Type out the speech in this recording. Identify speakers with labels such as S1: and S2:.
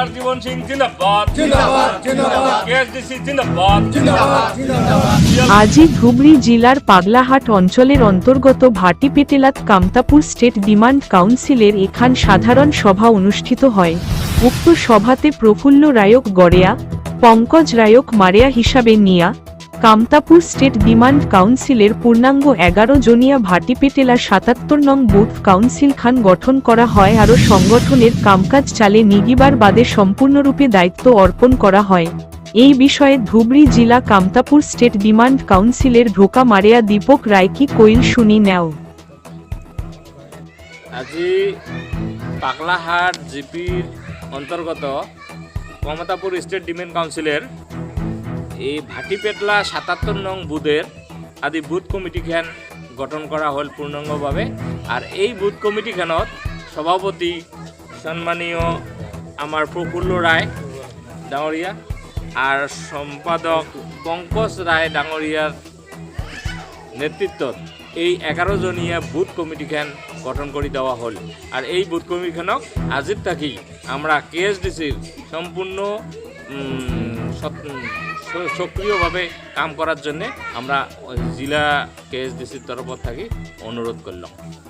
S1: আর জীবন সিং জিন্দাবাদ।
S2: জিন্দাবাদ জিন্দাবাদ।
S1: কেএসডিসি জিন্দাবাদ।
S2: জিন্দাবাদ জিন্দাবাদ।
S3: আজই ধুবড়ী জেলার পাগলাহাট অঞ্চলের অন্তর্গত ভাটিপেটেলাত কামতাপুর স্টেট ডিমান্ড কাউন্সিলের এখান সাধারণ সভা অনুষ্ঠিত হয়। উক্ত সভাতে প্রফুল্ল রায়ক গড়েয়া পঙ্কজ রায়ক মারেয়া হিসাবে নিয়া কামতাপুর স্টেট ডিমান্ড কাউন্সিলের পূর্ণাঙ্গ এগারো জনিয়া ভাটিপেটেলা সাতাত্তর নং বুথ কাউন্সিল খান গঠন করা হয় আরও সংগঠনের কামকাজ চালে নিগিবার বাদে সম্পূর্ণরূপে দায়িত্ব অর্পণ করা হয়। এই বিষয়ে ধুবড়ী জেলা কামতাপুর স্টেট ডিমান্ড কাউন্সিলের ঢোকা মারিয়া দীপক রায়কি কৈল শুনি নেও।
S1: আজি পাগলাহাট জিপির অন্তর্গত কমতাপুর স্টেট ডিমেন্ট কাউন্সিলের এই ভাটিপেটলা সাতাত্তর নং বুথের আদি বুথ কমিটিখান গঠন করা হল পূর্ণাঙ্গভাবে। আর এই বুথ কমিটিখানত সভাপতি সম্মানীয় আমার প্রফুল্ল রায় ডাঙৰীয়া আর সম্পাদক পঙ্কজ রায় ডাঙৰীয়াৰ নেতৃত্বত এই এগারোজনীয়া বুথ কমিটিখান গঠন করে দেওয়া হল। আর এই বুথ কমিটিখানক আজির থাকি আমরা কেএসডিসির সম্পূর্ণ সক্রিয়ভাবে কাম করার জন্যে আমরা জেলা কেএসডিসির তরফ থাকি অনুরোধ করলাম।